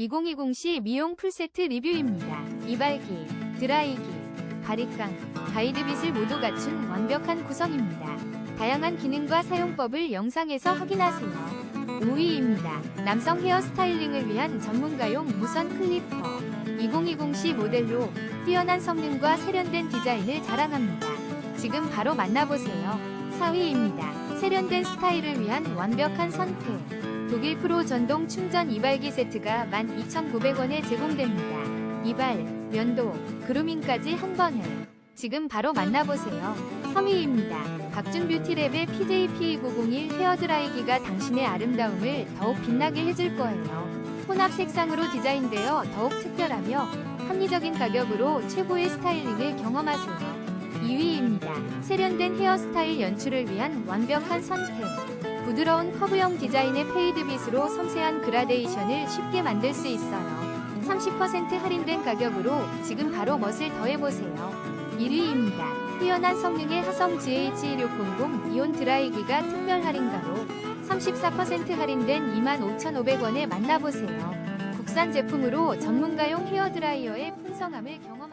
2020시 미용 풀세트 리뷰입니다. 이발기, 드라이기, 바리깡, 가이드빗을 모두 갖춘 완벽한 구성입니다. 다양한 기능과 사용법을 영상에서 확인하세요. 5위입니다. 남성 헤어 스타일링을 위한 전문가용 무선 클리퍼. 2020시 모델로 뛰어난 성능과 세련된 디자인을 자랑합니다. 지금 바로 만나보세요. 4위입니다. 세련된 스타일을 위한 완벽한 선택. 독일 프로 전동 충전 이발기 세트가 12,900원에 제공됩니다. 이발, 면도, 그루밍까지 한 번에. 지금 바로 만나보세요. 3위입니다. 박준 뷰티랩의 PJP201 헤어드라이기가 당신의 아름다움을 더욱 빛나게 해줄 거예요. 혼합 색상으로 디자인되어 더욱 특별하며 합리적인 가격으로 최고의 스타일링을 경험하세요. 2위입니다. 세련된 헤어스타일 연출을 위한 완벽한 선택. 부드러운 커브형 디자인의 페이드빗으로 섬세한 그라데이션을 쉽게 만들 수 있어요. 30% 할인된 가격으로 지금 바로 멋을 더해보세요. 1위입니다. 뛰어난 성능의 하성 GH1600 이온 드라이기가 특별 할인가로 34% 할인된 25,500원에 만나보세요. 국산 제품으로 전문가용 헤어드라이어의 풍성함을 경험